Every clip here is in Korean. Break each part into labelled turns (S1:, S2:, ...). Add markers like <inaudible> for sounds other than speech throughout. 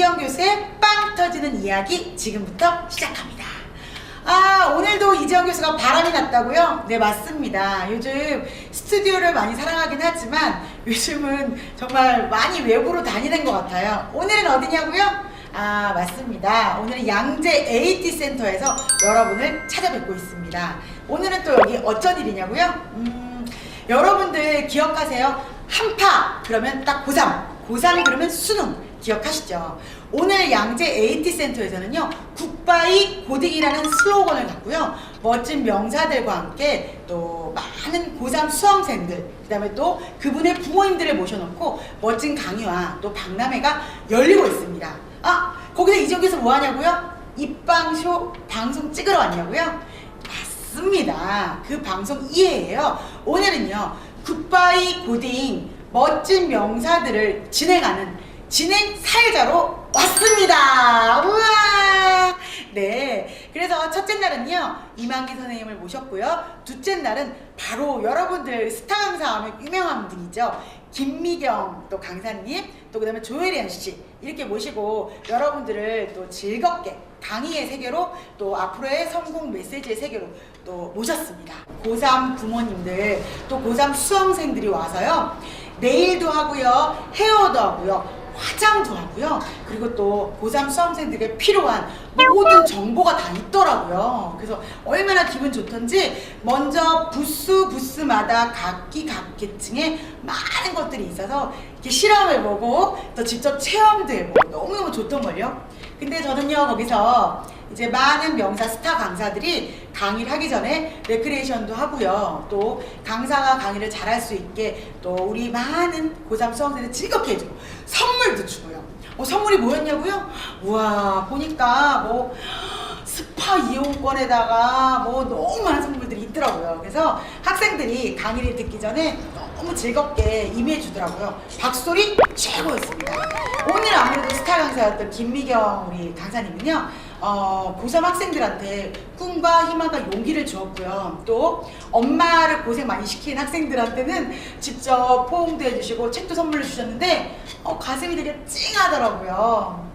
S1: 이지영 교수의 빵 터지는 이야기 지금부터 시작합니다. 아 오늘도 이지영 교수가 바람이 났다고요? 네 맞습니다. 요즘 스튜디오를 많이 사랑하긴 하지만 요즘은 정말 많이 외부로 다니는 것 같아요. 오늘은 어디냐고요? 아 맞습니다. 오늘은 양재 AT 센터에서 여러분을 찾아뵙고 있습니다. 오늘은 또 여기 어쩐 일이냐고요? 음, 여러분들 기억하세요? 한파 그러면 딱 고3 고3 그러면 수능 기억하시죠? 오늘 양재 AT 센터에서는요 굿바이 고딩이라는 슬로건을 갖고요 멋진 명사들과 함께 또 많은 고3 수험생들 그 다음에 또 그분의 부모님들을 모셔놓고 멋진 강의와 또 박람회가 열리고 있습니다 아 거기서 이쪽에서 뭐 하냐고요? 입방쇼 방송 찍으러 왔냐고요? 맞습니다. 그 방송 이해예요. 오늘은요, 굿바이 고딩 멋진 명사들을 진행하는 진행 사회자로 왔습니다. 우와! 네. 그래서 첫째 날은요, 이만기 선생님을 모셨고요. 둘째 날은 바로 여러분들 스타 강사 하면 유명한 분이죠. 김미경 또 강사님, 또 그 다음에 조혜련 씨, 이렇게 모시고 여러분들을 또 즐겁게 강의의 세계로 또 앞으로의 성공 메시지의 세계로 또 모셨습니다. 고3 부모님들, 또 고3 수험생들이 와서요. 네일도 하고요. 헤어도 하고요. 화장도 하고요. 그리고 또 고3 수험생들에게 필요한 모든 정보가 다 있더라고요. 그래서 얼마나 기분 좋던지 먼저 부스 부스마다 각기 각계층에 많은 것들이 있어서 이렇게 실험을 보고 또 직접 체험도 해보고 너무너무 좋던 걸요. 근데 저는요 거기서 이제 많은 명사 스타 강사들이 강의를 하기 전에 레크레이션도 하고요. 또 강사가 강의를 잘할 수 있게 또 우리 많은 고3 수험생들 즐겁게 해주고 선물도 주고요. 어, 선물이 뭐였냐고요? 우와 보니까 뭐 스파 이용권에다가 뭐 너무 많은 선물들이 있더라고요. 그래서 학생들이 강의를 듣기 전에 너무 즐겁게 임해 주더라고요. 박소리 최고였습니다. 오늘 아무래도 스타 강사였던 김미경 우리 강사님은요. 어, 고3 학생들한테 꿈과 희망과 용기를 주었고요. 또 엄마를 고생 많이 시킨 학생들한테는 직접 포옹도 해주시고 책도 선물로 주셨는데 어, 가슴이 되게 찡하더라고요.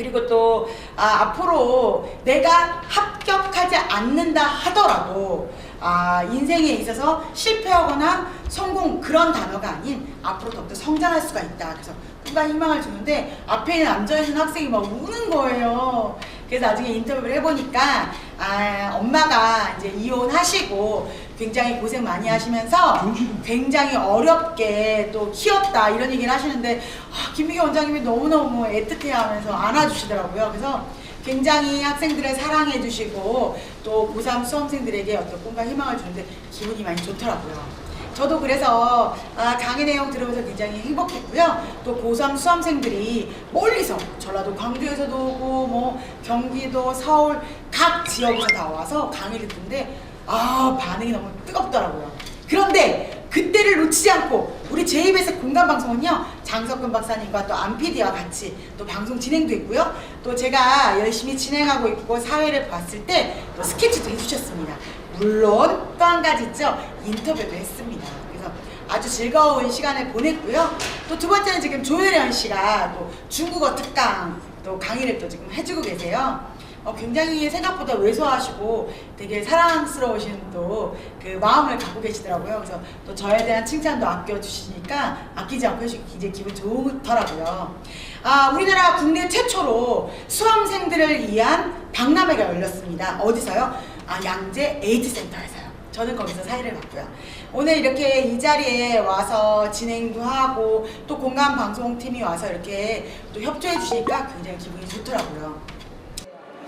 S1: 그리고 또 아, 앞으로 내가 합격하지 않는다 하더라도 아, 인생에 있어서 실패하거나 성공 그런 단어가 아닌 앞으로 더욱더 성장할 수가 있다. 그래서 꿈과 희망을 주는데 앞에 앉아있는 학생이 막 우는 거예요. 그래서 나중에 인터뷰를 해보니까 아, 엄마가 이제 이혼하시고 굉장히 고생 많이 하시면서 굉장히 어렵게 또 키웠다 이런 얘기를 하시는데 아, 김미경 원장님이 너무너무 애틋해 하면서 안아주시더라고요. 그래서 굉장히 학생들을 사랑해 주시고 또 고3 수험생들에게 어떤 꿈과 희망을 주는데 기분이 많이 좋더라고요. 저도 그래서 아, 강의 내용 들으면서 굉장히 행복했고요. 또 고3 수험생들이 멀리서 전라도 광주에서도 오고 뭐 경기도 서울 각 지역에서 다 와서 강의를 듣는데 아 반응이 너무 뜨겁더라고요. 그런데 그때를 놓치지 않고 우리 제이베스 공간 방송은요 장석근 박사님과 또 안PD와 같이 또 방송 진행도 있고요 또 제가 열심히 진행하고 있고 사회를 봤을 때 또 스케치도 해주셨습니다 물론 또 한 가지 있죠 인터뷰도 했습니다 그래서 아주 즐거운 시간을 보냈고요 또 두 번째는 지금 조혜련 씨가 또 중국어 특강 또 강의를 또 지금 해주고 계세요 어, 굉장히 생각보다 왜소하시고 되게 사랑스러우신 또 그 마음을 갖고 계시더라고요. 그래서 또 저에 대한 칭찬도 아껴주시니까 아끼지 않고 해주기 굉장히 기분 좋더라고요. 아, 우리나라 국내 최초로 수험생들을 위한 박람회가 열렸습니다. 어디서요? 아, 양재 에이트 센터에서요. 저는 거기서 사회를 봤고요. 오늘 이렇게 이 자리에 와서 진행도 하고 또 공간 방송팀이 와서 이렇게 또 협조해 주시니까 굉장히 기분이 좋더라고요.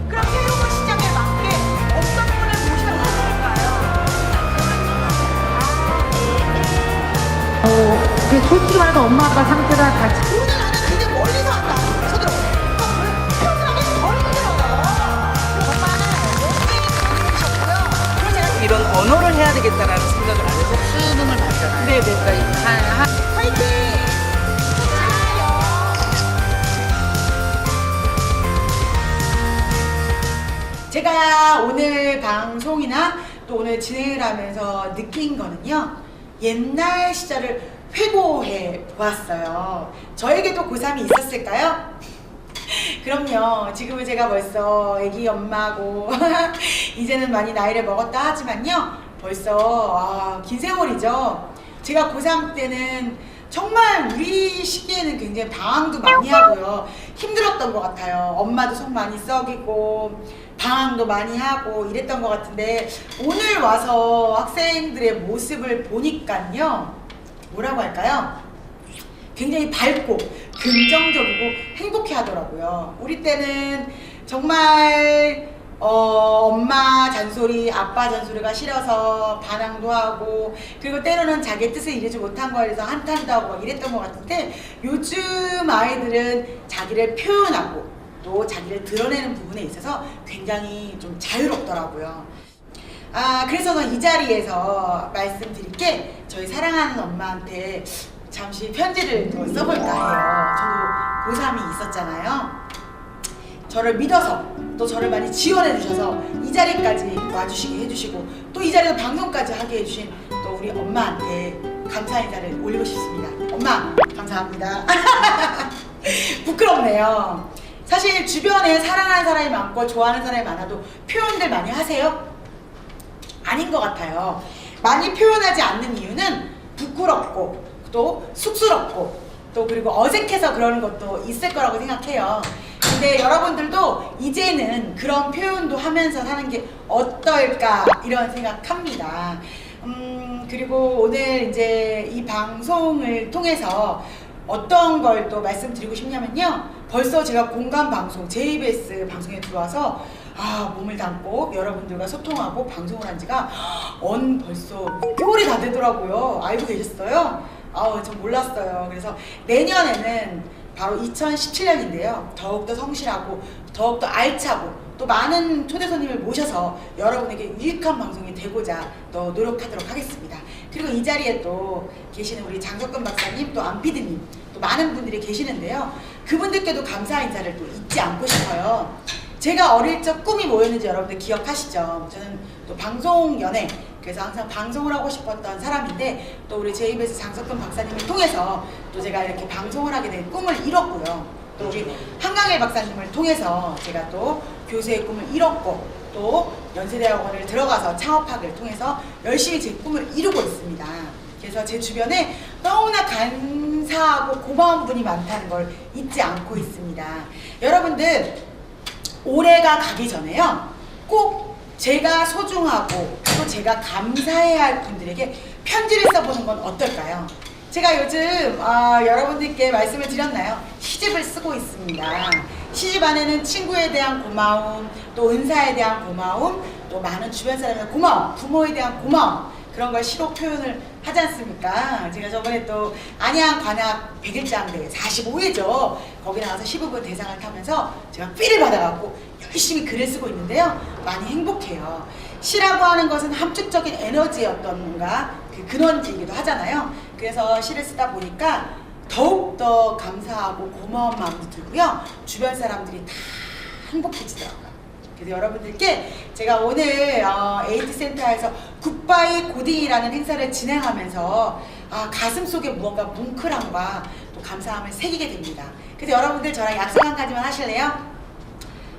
S1: 그럼 새로운 시장에 맞게 어떤 분을 모셔야 될까요?
S2: 어, 그 솔직히 말해서 엄마 아빠 상태가 같이
S1: 오늘 나는 근데 멀리서 왔다.
S3: 해야 되겠다라는 생각을 안 해서 수능을 봤잖아요.
S1: 네네.
S3: 그러니까 한, 한!
S1: 제가 오늘 방송이나 또 오늘 진행을 하면서 느낀 거는요. 옛날 시절을 회고해 보았어요. 저에게도 고3이 있었을까요? <laughs> 그럼요. 지금은 제가 벌써 아기 엄마고 <laughs> 이제는 많이 나이를 먹었다 하지만요. 벌써 아, 긴 세월이죠. 제가 고3 때는 정말 우리 시기에는 굉장히 방황도 많이 하고요. 힘들었던 것 같아요. 엄마도 속 많이 썩이고 방황도 많이 하고 이랬던 것 같은데 오늘 와서 학생들의 모습을 보니까요. 뭐라고 할까요? 굉장히 밝고 긍정적이고 행복해 하더라고요. 우리 때는 정말 어, 엄마 잔소리, 아빠 잔소리가 싫어서 반항도 하고 그리고 때로는 자기 뜻을 이루지 못한 거에 대해서 한탄도 하고 막 이랬던 것 같은데 요즘 아이들은 자기를 표현하고 또 자기를 드러내는 부분에 있어서 굉장히 좀 자유롭더라고요. 아, 그래서 이 자리에서 말씀드릴 게 저희 사랑하는 엄마한테 잠시 편지를 또 써볼까 해요. 저도 고3이 있었잖아요. 저를 믿어서 또 저를 많이 지원해 주셔서 이 자리까지 와주시게 해주시고 또 이 자리에서 방송까지 하게 해주신 또 우리 엄마한테 감사 인사를 올리고 싶습니다. 엄마 감사합니다. <laughs> 부끄럽네요. 사실 주변에 사랑하는 사람이 많고 좋아하는 사람이 많아도 표현들 많이 하세요? 아닌 것 같아요. 많이 표현하지 않는 이유는 부끄럽고 또 쑥스럽고 또 그리고 어색해서 그러는 것도 있을 거라고 생각해요. 근데 여러분들도 이제는 그런 표현도 하면서 사는 게 어떨까 이런 생각합니다. 음, 그리고 오늘 이제 이 방송을 통해서 어떤 걸 또 말씀드리고 싶냐면요. 벌써 제가 공감 방송, JBS 방송에 들어와서 아, 몸을 담고 여러분들과 소통하고 방송을 한 지가 언 벌써 6개월이 다 되더라고요. 알고 계셨어요? 아우, 전 몰랐어요. 그래서 내년에는 바로 2017년인데요. 더욱더 성실하고 더욱더 알차고 또 많은 초대 손님을 모셔서 여러분에게 유익한 방송이 되고자 또 노력하도록 하겠습니다. 그리고 이 자리에 또 계시는 우리 장석근 박사님 또 안피디님 또 많은 분들이 계시는데요. 그분들께도 감사 인사를 또 잊지 않고 싶어요. 제가 어릴 적 꿈이 뭐였는지 여러분들 기억하시죠? 저는 또 방송 연예 그래서 항상 방송을 하고 싶었던 사람인데 또 우리 JBS 장석근 박사님을 통해서 또 제가 이렇게 방송을 하게 된 꿈을 이뤘고요. 또 우리 한강일 박사님을 통해서 제가 또 교수의 꿈을 이뤘고 또 연세대학원을 들어가서 창업학을 통해서 열심히 제 꿈을 이루고 있습니다. 그래서 제 주변에 너무나 감사하고 고마운 분이 많다는 걸 잊지 않고 있습니다. 여러분들 올해가 가기 전에요. 꼭 제가 소중하고 또 제가 감사해야 할 분들에게 편지를 써보는 건 어떨까요? 제가 요즘 아, 여러분들께 말씀을 드렸나요? 시집을 쓰고 있습니다. 시집 안에는 친구에 대한 고마움, 또 은사에 대한 고마움, 또 많은 주변 사람의 고마움, 부모에 대한 고마움 그런 걸 시로 표현을 하지 않습니까? 제가 저번에 또 안양 관악 100일장대 45회죠. 거기 나가서 시부부 대상을 타면서 제가 삐를 받아갖고 열심히 글을 쓰고 있는데요. 많이 행복해요. 시라고 하는 것은 함축적인 에너지의 어떤 뭔가 그 근원지이기도 하잖아요. 그래서 시를 쓰다 보니까 더욱더 감사하고 고마운 마음도 들고요. 주변 사람들이 다 행복해지더라고요. 그래서 여러분들께 제가 오늘 어, 에이트 센터에서 굿바이 고딩이라는 행사를 진행하면서 아, 가슴 속에 무언가 뭉클함과 또 감사함을 새기게 됩니다. 그래서 여러분들 저랑 약속 한 가지만 하실래요?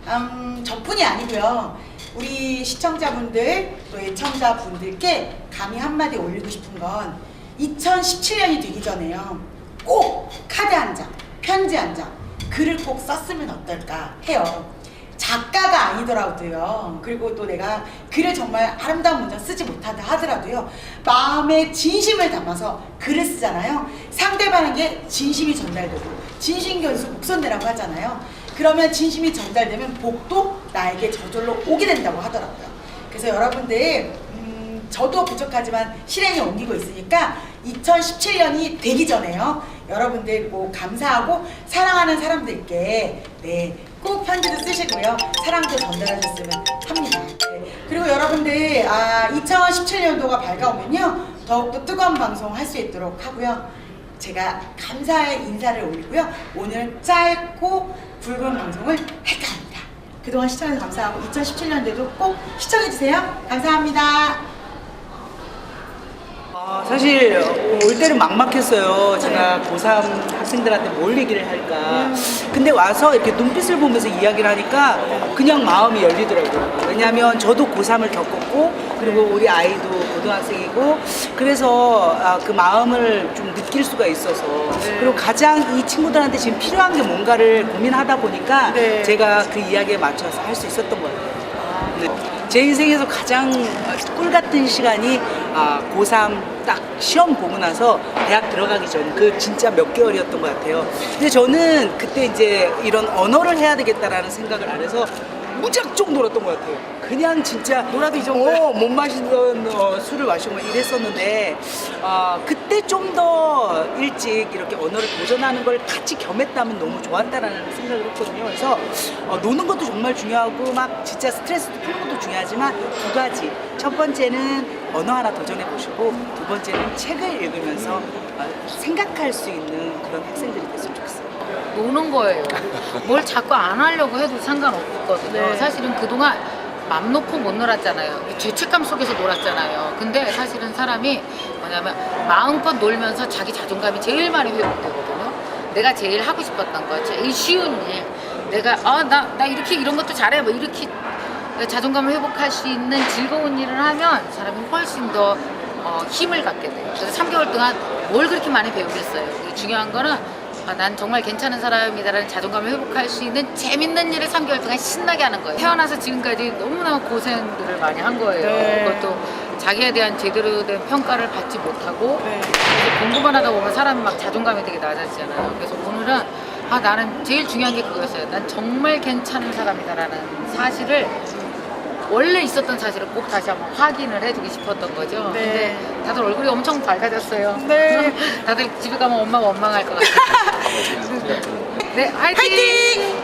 S1: 음, 저뿐이 아니고요. 우리 시청자분들 또 애청자분들께 감히 한마디 올리고 싶은 건 2017년이 되기 전에요. 꼭 카드 한 장, 편지 한 장, 글을 꼭 썼으면 어떨까 해요. 작가가 아니더라도요. 그리고 또 내가 글을 정말 아름다운 문장 쓰지 못한다 하더라도요. 마음에 진심을 담아서 글을 쓰잖아요. 상대방에게 진심이 전달되고 진심 견수 목선대라고 하잖아요. 그러면 진심이 전달되면 복도 나에게 저절로 오게 된다고 하더라고요. 그래서 여러분들 음, 저도 부족하지만 실행에 옮기고 있으니까 2017년이 되기 전에요. 여러분들 꼭 감사하고 사랑하는 사람들께 네, 꼭 편지도 쓰시고요. 사랑도 전달하셨으면 합니다. 네. 그리고 여러분들 아, 2017년도가 밝아오면요. 더욱더 뜨거운 방송 할 수 있도록 하고요. 제가 감사의 인사를 올리고요. 오늘 짧고 굵은 방송을 할까 합니다. 그동안 시청해주셔서 감사하고 2017년도에도 꼭 시청해주세요. 감사합니다.
S3: 아, 사실 올 때는 막막했어요. 제가 고3 학생들한테 뭘 얘기를 할까. 근데 와서 이렇게 눈빛을 보면서 이야기를 하니까 그냥 마음이 열리더라고요. 왜냐하면 저도 고3을 겪었고 그리고 우리 아이도 고등학생이고 그래서 아, 그 마음을 좀 느낄 수가 있어서 그리고 가장 이 친구들한테 지금 필요한 게 뭔가를 고민하다 보니까
S1: 네.
S3: 제가 그 이야기에 맞춰서 할 수 있었던 것 같아요. 네. 제 인생에서 가장 꿀 같은 시간이 아, 고3 딱 시험 보고 나서 대학 들어가기 전 그 진짜 몇 개월이었던 것 같아요. 근데 저는 그때 이제 이런 언어를 해야 되겠다라는 생각을 안 해서 무작정 놀았던 것 같아요. 그냥 진짜
S1: 놀아도 이 정도야?
S3: 어, 못 마시던 어, 술을 마시고 막 이랬었는데 아, 그때 좀 더 일찍 이렇게 언어를 도전하는 걸 같이 겸했다면 너무 좋았다라는 생각을 했거든요. 그래서 어, 노는 것도 정말 중요하고 막 진짜 스트레스도 푸는 것도 중요하지만 두 가지. 첫 번째는 언어 하나 도전해 보시고 두 번째는 책을 읽으면서 어, 생각할 수 있는 그런 학생들이 됐으면 좋겠어요.
S4: 노는 거예요. 뭘 자꾸 안 하려고 해도 상관없거든요.
S1: 네.
S4: 사실은 그동안 맘 놓고 못 놀았잖아요. 죄책감 속에서 놀았잖아요. 근데 사실은 사람이 뭐냐면 마음껏 놀면서 자기 자존감이 제일 많이 회복되거든요. 내가 제일 하고 싶었던 거, 제일 쉬운 일. 내가, 아, 나, 나 이렇게 이런 것도 잘해. 뭐 이렇게 자존감을 회복할 수 있는 즐거운 일을 하면 사람이 훨씬 더 어, 힘을 갖게 돼요. 그래서 3개월 동안 뭘 그렇게 많이 배우겠어요. 중요한 거는 아, 난 정말 괜찮은 사람이다라는 자존감을 회복할 수 있는 재밌는 일을 3개월 동안 신나게 하는 거예요. 태어나서 지금까지 너무나 고생들을 많이 한 거예요.
S1: 네.
S4: 그것도 자기에 대한 제대로 된 평가를 받지 못하고
S1: 네.
S4: 그래서 공부만 하다 보면 사람이 막 자존감이 되게 낮아지잖아요. 그래서 오늘은 아 나는 제일 중요한 게 그거였어요. 난 정말 괜찮은 사람이다라는 사실을 원래 있었던 사실을 꼭 다시 한번 확인을 해주고 싶었던 거죠.
S1: 네.
S4: 근데 다들 얼굴이 엄청 밝아졌어요.
S1: 네. <laughs>
S4: 다들 집에 가면 엄마가 원망할 것 같아요. <laughs> 네, 화이팅!
S1: 화이팅!